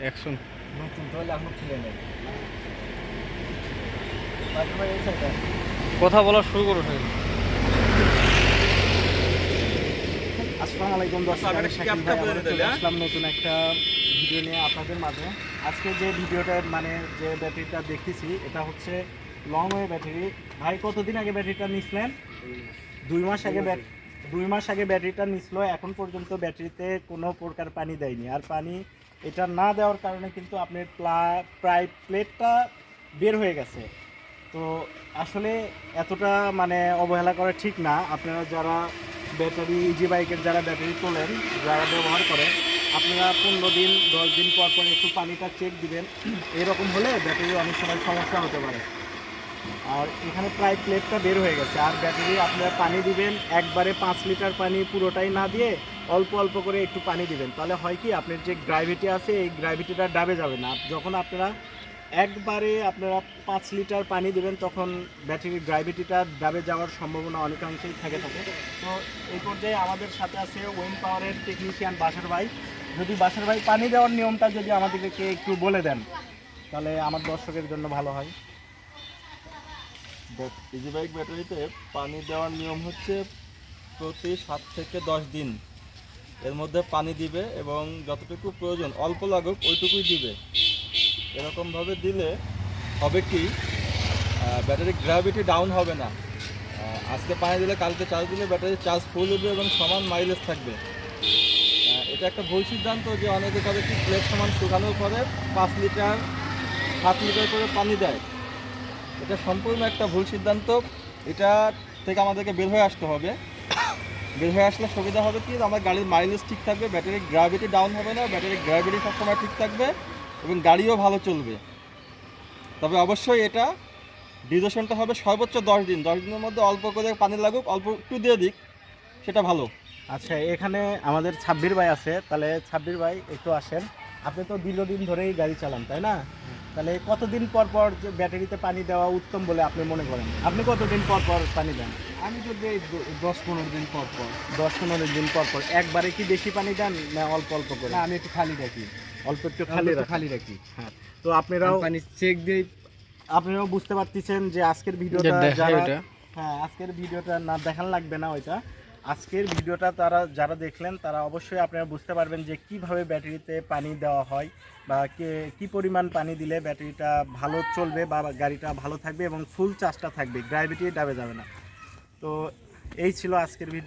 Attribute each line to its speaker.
Speaker 1: Action কথা বলা শুরু করো সাহেব
Speaker 2: আসসালামু আলাইকুম দর্শক আমি শাকিল ভাই
Speaker 3: হ্যাঁ?
Speaker 2: আসলাম নতুন একটা ভিডিও নিয়ে আপনাদের মাঝে। আজকে যে ভিডিওটা মানে যে ব্যাটারিটা দেখতেছি এটা হচ্ছে লং ওয়ে ব্যাটারি ভাই কতদিন আগে ব্যাটারিটা নিছিলেন? দুই মাস। আগে ব্যাট দুই মাস আগে ব্যাটারিটা নিছিল, এখন পর্যন্ত ব্যাটারিতে কোনো প্রকার পানি দেয়নি। আর পানি এটা না দেওয়ার কারণে কিন্তু আপনার প্লা- প্রায় প্লেটটা বের হয়ে গেছে। তো আসলে এতটা মানে অবহেলা করা ঠিক না। আপনারা যারা ব্যাটারি ইজি বাইকের যারা ব্যাটারি তোলেন, যারা ব্যবহার করেন, আপনারা পনেরো দিন, দশ দিন পর পর একটু পানিটা চেক দিবেন। এরকম হলে ব্যাটারি অনেক সময় সমস্যা হতে পারে। আর এখানে প্রায় প্লেটটা বের হয়ে গেছে। আর ব্যাটারি আপনারা পানি দিবেন, একবারে পাঁচ লিটার পানি পুরোটাই না দিয়ে অল্প অল্প করে একটু পানি দিবেন। তাহলে হয় কি, আপনার যে গ্রাভিটি আছে, এই গ্রাভিটিটা ডাবে যাবে না। যখন আপনারা একবারে আপনারা পাঁচ লিটার পানি দিবেন, তখন ব্যাটারির গ্রাভিটিটা ডাবে যাওয়ার সম্ভাবনা অনেকাংশেই থেকে, থাকে। তো এই পর্যায়ে আমাদের সাথে আছে ওয়েন পাওয়ারের টেকনিশিয়ান বাসার ভাই। যদি বাসার ভাই পানি দেওয়ার নিয়মটা যদি আমাদেরকে একটু বলে দেন, তাহলে আমার দর্শকের জন্য ভালো হয়।
Speaker 3: ইজি বাইক ব্যাটারিতে পানি দেওয়ার নিয়ম হচ্ছে প্রতি সাত থেকে দশ দিন। এর মধ্যে পানি দিবে এবং যতটুকু প্রয়োজন, অল্প লাগুক, ওইটুকুই দিবে। এরকমভাবে দিলে হবে কি ব্যাটারি গ্র্যাভিটি ডাউন হবে না। আজকে পানি দিলে কালকে চার্জ দিলে ব্যাটারি চার্জ ফুল হবে এবং সমান মাইলেজ থাকবে। এটা একটা ভুল সিদ্ধান্ত যে অনেকে করে কি প্লেট সমান শুকানোর পরে পাঁচ লিটার, সাত লিটার করে পানি দেয়। এটা সম্পূর্ণ একটা ভুল সিদ্ধান্ত। এটা থেকে আমাদেরকে বের হয়ে আসতে হবে। বের হয়ে আসলে সুবিধা হবে কি? আমার গাড়ির মাইলেজ ঠিক থাকবে ব্যাটারির গ্র্যাভিটি ডাউন হবে না ব্যাটারির গ্র্যাভিটি সবসময় ঠিক থাকবে এবং গাড়িও ভালো চলবে। তবে অবশ্যই এটা ডিউরেশনটা হবে সর্বোচ্চ দশ দিন। দশ দিনের মধ্যে অল্প করে পানি লাগুক, অল্প একটু দিয়ে দিক, সেটা ভালো।
Speaker 2: আচ্ছা এখানে আমাদের ছাব্বির ভাই আছে। তাহলে ছাব্বির ভাই, একটু আসেন। আপনি তো দীর্ঘদিন ধরেই গাড়ি চালান, তাই না? তাহলে কতদিন পর পর যে ব্যাটারিতে পানি দেওয়া উত্তম বলে আপনি মনে করেন? আপনি কতদিন পর পর পানি দেন?
Speaker 3: আমি তো দেই দশ পনেরো দিন পর পর।
Speaker 2: দশ পনেরো দিন পর পর। একবারে কি বেশি পানি দেন না অল্প অল্প করে?
Speaker 3: আমি একটু খালি রাখি।
Speaker 2: অল্প একটু খালি রাখেন।
Speaker 3: খালি রাখি।
Speaker 2: হ্যাঁ তো আপনারাও
Speaker 3: পানি চেক দিই।
Speaker 2: আপনারাও বুঝতে পারতেছেন যে আজকের ভিডিওটা যারা হ্যাঁ আজকের ভিডিওটা না দেখান লাগবে না ওইটা। আজকের ভিডিওটা তারা, যারা দেখলেন, তারা অবশ্যই আপনারা বুঝতে পারবেন যে কীভাবে ব্যাটারিতে পানি দেওয়া হয় বা কে পরিমাণ পানি দিলে ব্যাটারিটা ভালো চলবে বা গাড়িটা ভালো থাকবে এবং ফুল চার্জটা থাকবে। গ্রাভিটি ডাবে যাবে না। তো এই ছিল আজকের ভিডিও।